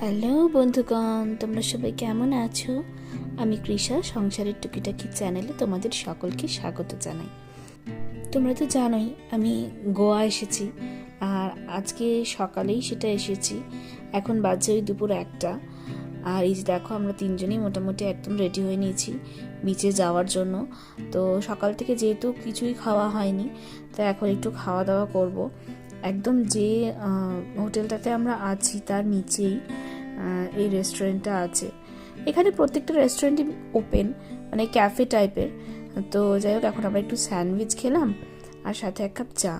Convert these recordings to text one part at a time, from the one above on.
Hello বন্ধুগণ, তোমরা সবাই কেমন আছো? আমি কৃষা, সংসারের টুকিটাকি চ্যানেলে তোমাদের সকলকে স্বাগত জানাই। তোমরা তো জানোই, আমি গোয়া এসেছি, আর আজকে সকালেই সেটা এসেছি। এখন বাজে ওই দুপুর একটা, আর এই যে দেখো আমরা তিনজনই মোটামুটি একদম রেডি হয়ে নিয়েছি বিচে যাওয়ার জন্য। তো সকাল থেকে যেহেতু কিছুই খাওয়া হয়নি, তো এখন একটু খাওয়া দাওয়া করব। একদম যে হোটেলটাতে আমরা আছি তার নিচেই এই রেস্টুরেন্টটা আছে। এখানে প্রত্যেকটা রেস্টুরেন্টই ওপেন মানে ক্যাফে টাইপের তো যাই হোক, এখন আমরা একটু স্যান্ডউইচ খেলাম, আর সাথে এক কাপ চা।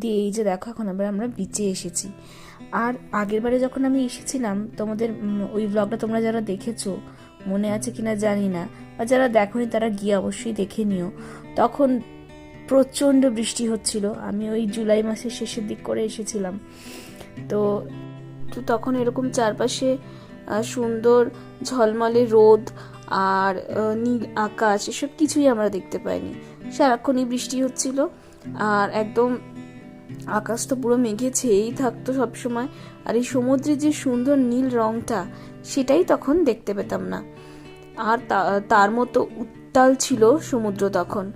দিয়ে এই যে দেখো, এখন আবার আমরা বিচে এসেছি। আর আগের বারে যখন আমি এসেছিলাম, তোমাদের ওই ব্লগটা তোমরা যারা দেখেছ, মনে আছে কিনা জানি না, বা যারা দেখোনি তারা গিয়ে অবশ্যই দেখে নিও। তখন প্রচণ্ড বৃষ্টি হচ্ছিল। আমি ওই জুলাই মাসের শেষের দিক করে এসেছিলাম। তো তো তখন এরকম চারপাশে সুন্দর ঝলমলে রোদ আর নীল আকাশ, এসব কিছুই আমরা দেখতে পাইনি। সারাক্ষণই বৃষ্টি হচ্ছিল আর একদম আকাশ তো পুরো মেঘে ছেয়েই থাকতো সবসময়। আর এই সমুদ্রের যে সুন্দর নীল রংটা, সেটাই তখন দেখতে পেতাম না। আর তার মতো উত্তাল ছিল সমুদ্র তখন।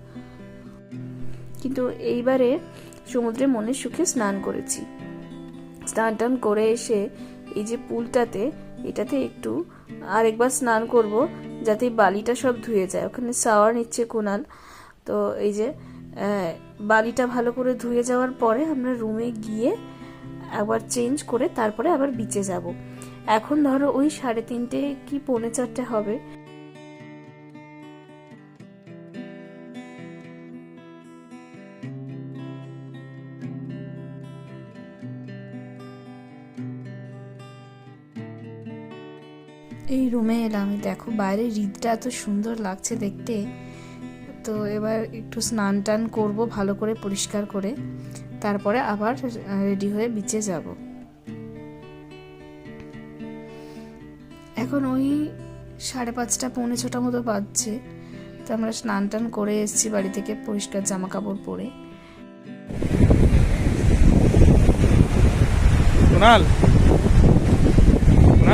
কিন্তু এইবারে সমুদ্রে মনের সুখে স্নান করেছি। স্নান টান করে এসে এই যে পুলটাতে, এটাতে একটু আরেকবার স্নান করব যাতে বালিটা সব ধুয়ে যায়। ওখানে সাওয়ার নিচ্ছে কুনাল। তো এই যে বালিটা ভালো করে ধুয়ে যাওয়ার পরে আমরা রুমে গিয়ে একবার চেঞ্জ করে তারপরে আবার বিচে যাব। এখন ধরো ওই সাড়ে তিনটে কি, পৌনে চারটে হবে। এই রুমে এলাম। দেখো বাইরে হৃদটা এত সুন্দর লাগছে দেখতে। তো এবার একটু স্নান টান করব, ভালো করে পরিষ্কার করে। তারপরে আবার রেডি হয়ে বিচে যাব। এখন ওই সাড়ে পাঁচটা, পৌনে ছটা মতো বাজছে। তো আমরা স্নান টান করে এসেছি বাড়ি থেকে পরিষ্কার জামা কাপড় পরে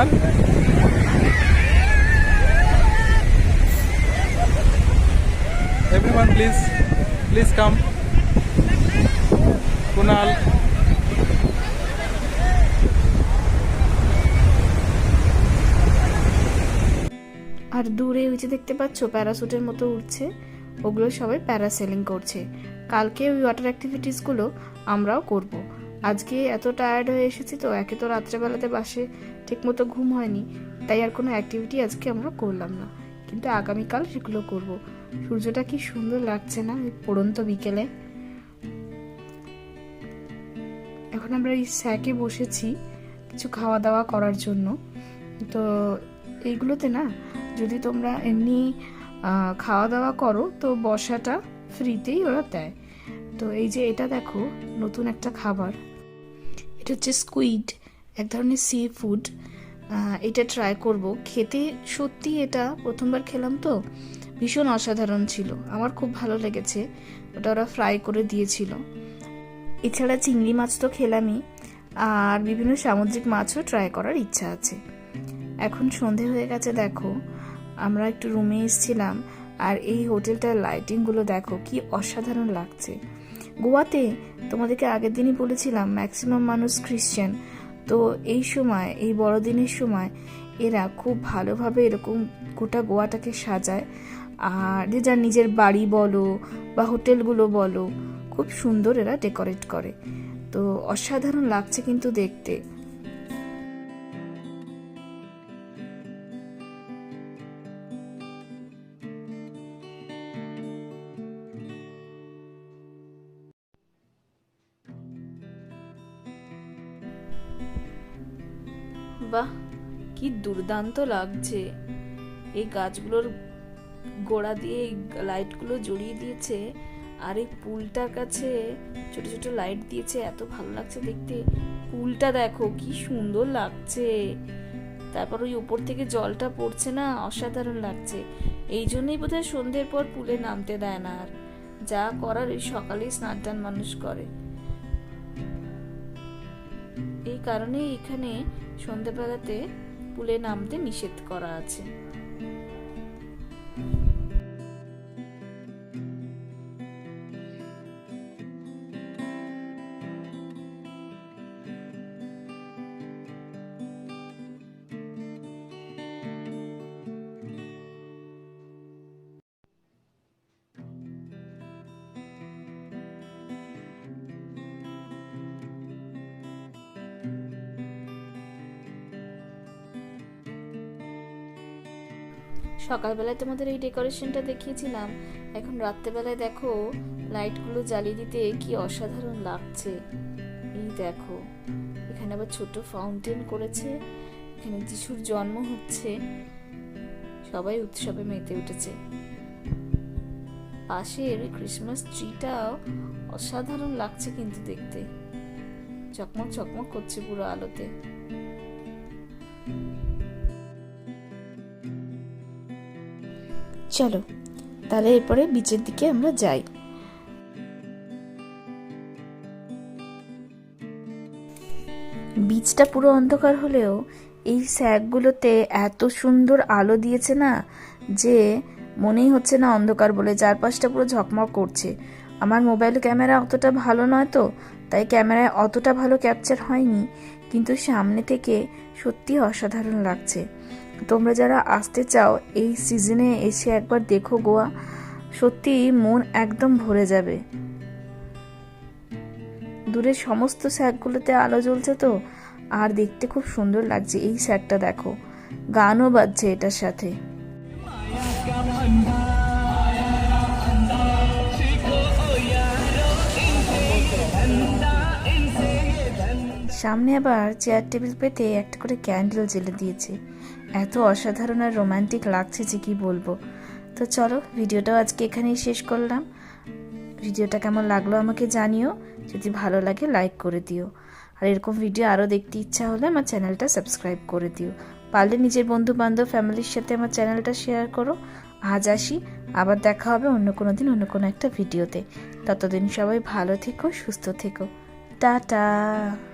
Kunal everyone, please please come. Kunal. আর দূরে ওই যে দেখতে পাচ্ছ, প্যারাসুটের মতো উঠছে ওগুলো সবাই প্যারাসেলিং করছে। কালকে ওই ওয়াটার অ্যাক্টিভিটিসগুলো আমরাও করব। আজকে এত টায়ার্ড হয়ে এসেছি তো, একে তো রাত্রেবেলাতে বাসে ঠিকমতো ঘুম হয়নি, তাই আর কোনো অ্যাক্টিভিটি আজকে আমরা করলাম না। কিন্তু আগামীকাল সেগুলো করব। সূর্যটা কি সুন্দর লাগছে না পড়ন্ত বিকেলে? এখন আমরা এই স্যাকে বসেছি কিছু খাওয়া দাওয়া করার জন্য। তো এইগুলোতে না, যদি তোমরা এমনি খাওয়া দাওয়া করো, তো বসাটা ফ্রিতেই ওরা দেয়। তো এই যে এটা দেখো, নতুন একটা খাবার। এটা হচ্ছে স্কুইড এক ধরনের সি ফুড এটা ট্রাই করব। খেতে সত্যি এটা প্রথমবার খেলাম তো, ভীষণ অসাধারণ ছিল। আমার খুব ভালো লেগেছে, ওটা ওরা ফ্রাই করে দিয়েছিল। এছাড়া চিংড়ি মাছ তো খেলামই, আর বিভিন্ন সামুদ্রিক মাছও ট্রাই করার ইচ্ছা আছে। এখন সন্ধে হয়ে গেছে, দেখো, আমরা একটু রুমে এসেছিলাম, আর এই হোটেলটার লাইটিংগুলো দেখো, কি অসাধারণ লাগছে। গোয়াতে তোমাদেরকে আগের দিনই বলেছিলাম ম্যাক্সিমাম মানুষ খ্রিশ্চান। তো এই সময়, এই বড়দিনের সময় এরা খুব ভালোভাবে এরকম গোটা গোয়াটাকে সাজায়। আর যে যার নিজের বাড়ি বলো বা হোটেলগুলো বলো, খুব সুন্দর এরা ডেকোরেট করে। তো অসাধারণ লাগছে কিন্তু দেখতে। বাহ, কি দুর্দান্ত লাগছে। এই গাছগুলোর গোড়া দিয়ে এই লাইটগুলো জড়িয়ে দিয়েছে, আর এই পুলটার কাছে ছোট ছোট লাইট দিয়েছে, এত ভালো লাগছে দেখতে। পুলটা দেখো, কি সুন্দর লাগছে। তারপর ওই উপর থেকে জলটা পড়ছে না, অসাধারণ লাগছে। এই জন্যই বোধহয় সন্ধ্যের পর পুলে নামতে দেয় না আর। যা করার ওই সকালেই স্নান টান মানুষ করে। কারণে এখানে সন্ধেবেলাতে পুলে নামতে নিষেধ করা আছে। সকালবেলায় তোমাদের এই ডেকোরেশনটা দেখিয়েছিলাম। এখন রাত্রেবেলায় দেখো, লাইটগুলো জ্বালিয়ে দিতে কি অসাধারণ লাগছে। এই দেখো, এখানে আবার ছোট ফাউন্টেন করেছে, এখানে যিশুর জন্ম হচ্ছে। সবাই উৎসবে মেতে উঠেছে। পাশের ক্রিসমাস ট্রিটাও অসাধারণ লাগছে কিন্তু দেখতে। চকমক চকমক করছে পুরো আলোতে। চলো, তাহলে এরপরে বিচের দিকে আমরা যাই। বীজটা পুরো অন্ধকার হলেও এই স্যাকগুলোতে এত সুন্দর আলো দিয়েছে না যে মনেই হচ্ছে না অন্ধকার বলে। চারপাশটা পুরো ঝকমক করছে। আমার মোবাইল ক্যামেরা অতটা ভালো নয় তো, তাই ক্যামেরায় অতটা ভালো ক্যাপচার হয়নি, কিন্তু সামনে থেকে সত্যি অসাধারণ লাগছে। তোমরা যারা আসতে চাও, এই সিজনে এসে একবার দেখো গোয়া। সত্যি মন একদম ভরে যাবে। দূরের সমস্ত স্যাকগুলোতে আলো জ্বলছে তো, আর দেখতে খুব সুন্দর লাগছে এই স্যাকটা দেখো। গানও বাজছে এটার সাথে। সামনে আবার চেয়ার টেবিল পেতে একটা করে ক্যান্ডেল জ্বেলে দিয়েছে। এত অসাধারণ আর রোমান্টিক লাগছে যে কি বলব। তো চলো, ভিডিওটাও আজকে এখানেই শেষ করলাম। ভিডিওটা কেমন লাগল আমাকে জানিও। যদি ভালো লাগে লাইক করে দিও। আর এরকম ভিডিও আরও দেখতে ইচ্ছা হলে আমার চ্যানেলটা সাবস্ক্রাইব করে দিও। পারলে নিজের বন্ধু বান্ধব ফ্যামিলির সাথে আমার চ্যানেলটা শেয়ার করো। আজ আসি। আবার দেখা হবে অন্য কোনো দিন, অন্য কোনো একটা ভিডিওতে। ততদিন সবাই ভালো থেকো, সুস্থ থেকো। টাটা!